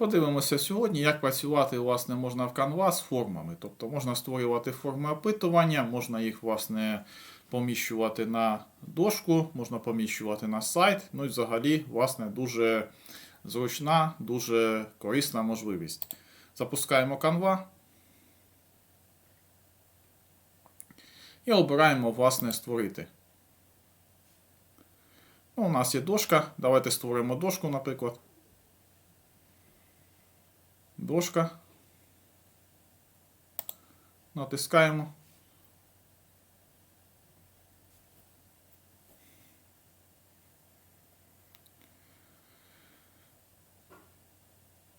Подивимося сьогодні, як працювати власне, можна в Canva з формами. Тобто можна створювати форми опитування, можна їх власне, поміщувати на дошку, можна поміщувати на сайт. Ну і взагалі власне, дуже зручна, дуже корисна можливість. Запускаємо Canva. І обираємо власне створити. Ну, у нас є дошка. Давайте створимо дошку, наприклад. Дошка. Натискаємо.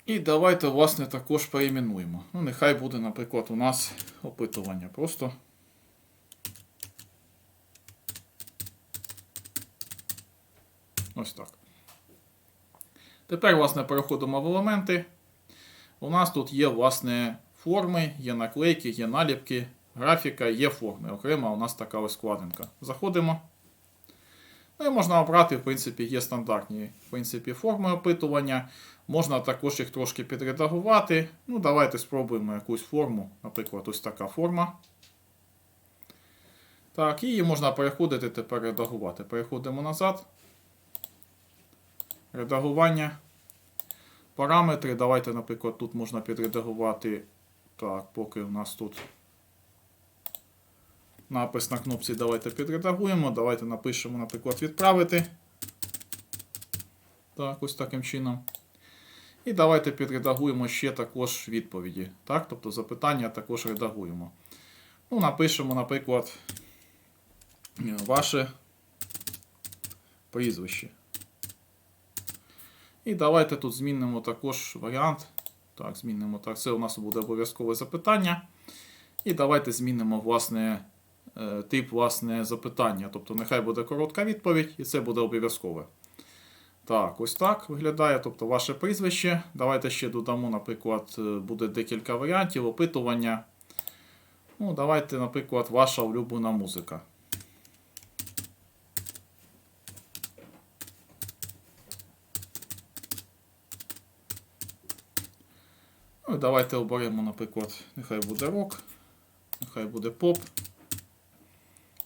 І давайте, власне, також перейменуємо. Ну, нехай буде, наприклад, у нас опитування. Просто. Ось так. Тепер, власне, переходимо в елементи. У нас тут є, власне, форми, є наклейки, є наліпки, графіка, є форми. Окрема у нас така ось складинка. Заходимо. Ну і можна обрати, в принципі, є стандартні в принципі, форми опитування. Можна також їх трошки підредагувати. Ну, давайте спробуємо якусь форму. Наприклад, ось така форма. Так, її можна переходити тепер редагувати. Переходимо назад. Редагування. Параметри. Давайте, наприклад, тут можна підредагувати. Так, поки у нас тут напис на кнопці давайте підредагуємо. Давайте напишемо, наприклад, відправити. Так, ось таким чином. І давайте підредагуємо ще також відповіді. Так, тобто запитання також редагуємо. Ну, напишемо, наприклад, ваше прізвище. І давайте тут змінимо також варіант. Так, змінимо так. Це у нас буде обов'язкове запитання. І давайте змінимо власне, е, тип власне, запитання. Тобто, нехай буде коротка відповідь, і це буде обов'язкове. Так, ось так виглядає. Тобто, ваше прізвище. Давайте ще додамо, наприклад, е, буде декілька варіантів опитування. Ну, Давайте, наприклад, ваша улюблена музика. Ну, давайте оберемо, наприклад, нехай буде рок, нехай буде поп,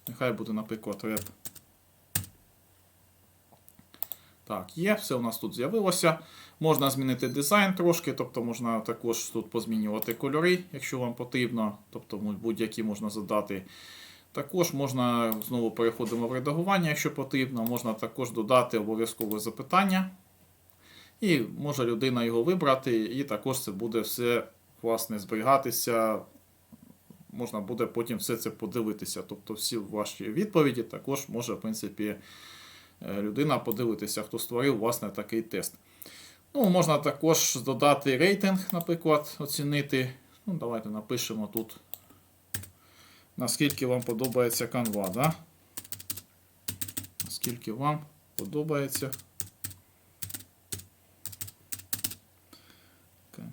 нехай буде, наприклад, реп. Так, є, все у нас тут з'явилося. Можна змінити дизайн трошки, тобто можна також тут позмінювати кольори, якщо вам потрібно. Тобто будь-які можна задати. Також можна, знову переходимо в редагування, якщо потрібно, можна також додати обов'язкове запитання. І може людина його вибрати, і також це буде все власне зберігатися. Можна буде потім все це подивитися. Тобто всі ваші відповіді також може, в принципі, е, людина подивитися, хто створив власне такий тест. Ну, Можна також додати рейтинг, наприклад, оцінити. Ну, Давайте напишемо тут, наскільки вам подобається Canva. Да? Наскільки вам подобається.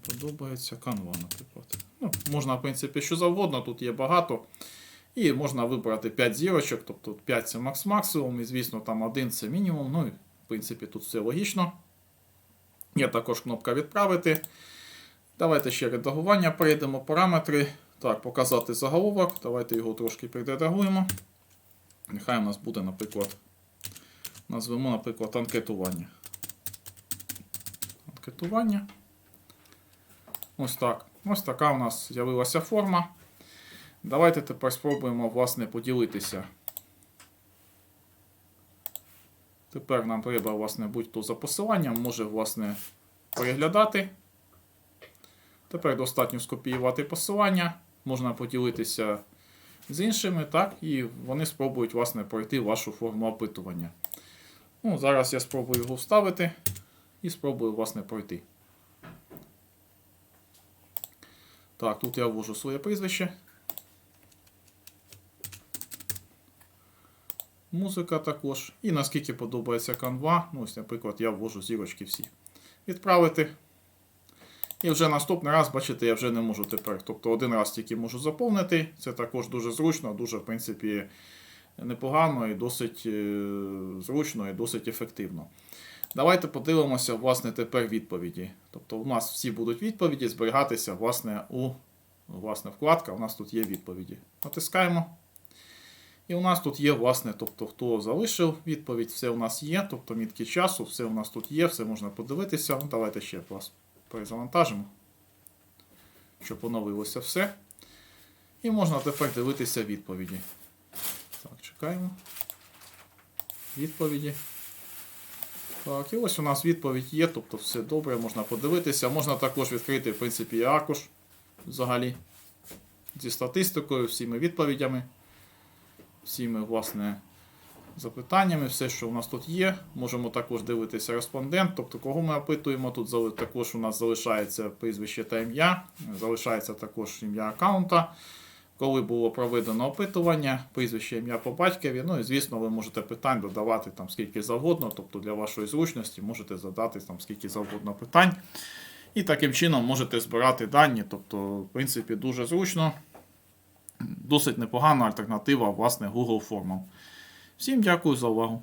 Подобається Canva, наприклад. Ну, Можна, в принципі, що завгодно, тут є багато. І можна вибрати 5 зірочок, тобто 5 це макс максимум, і, звісно, там 1 це мінімум. Ну, і, в принципі, тут все логічно. Є також кнопка відправити. Давайте ще редагування перейдемо, параметри. Так, показати заголовок. Давайте його трошки підредагуємо. Нехай у нас буде, наприклад, назвемо, наприклад, анкетування. Анкетування. Ось так. Ось така у нас з'явилася форма. Давайте тепер спробуємо, власне, поділитися. Тепер нам треба, власне, будь-то за посиланням, може, власне, переглядати. Тепер достатньо скопіювати посилання. Можна поділитися з іншими, так, і вони спробують, власне, пройти вашу форму опитування. Ну, Зараз я спробую його вставити і спробую, власне, пройти. Так, тут я ввожу своє прізвище. Музика також. І наскільки подобається Canva. Ну, ось, наприклад, я ввожу зірочки всі. Відправити. І вже наступний раз, бачите, я вже не можу тепер. Тобто один раз тільки можу заповнити. Це також дуже зручно, дуже, в принципі, непогано і досить е, зручно і досить ефективно. Давайте подивимося, власне, тепер відповіді. Тобто у нас всі будуть відповіді зберігатися, власне, у власне, вкладка. У нас тут є відповіді. Натискаємо. І у нас тут є, власне, тобто, хто залишив відповідь, все у нас є, тобто мітки часу, все у нас тут є, все можна подивитися. Ну, давайте ще вас перезавантажимо, щоб поновилося все. І можна тепер дивитися відповіді. Так, чекаємо. Відповіді. Так, і ось у нас відповідь є, тобто все добре, можна подивитися. Можна також відкрити, в принципі, і аркуш взагалі зі статистикою, всіми відповідями, всіми, власне, запитаннями, все, що у нас тут є. Можемо також дивитися респондент, тобто кого ми опитуємо. Тут також у нас залишається прізвище та ім'я, залишається також ім'я аккаунта. Коли було проведено опитування, прізвище ім'я по батькові. Ну і звісно, ви можете питань додавати там скільки завгодно, тобто для вашої зручності можете задати там скільки завгодно питань. І таким чином можете збирати дані. Тобто, в принципі, дуже зручно. Досить непогана альтернатива, власне, Google формам. Всім дякую за увагу.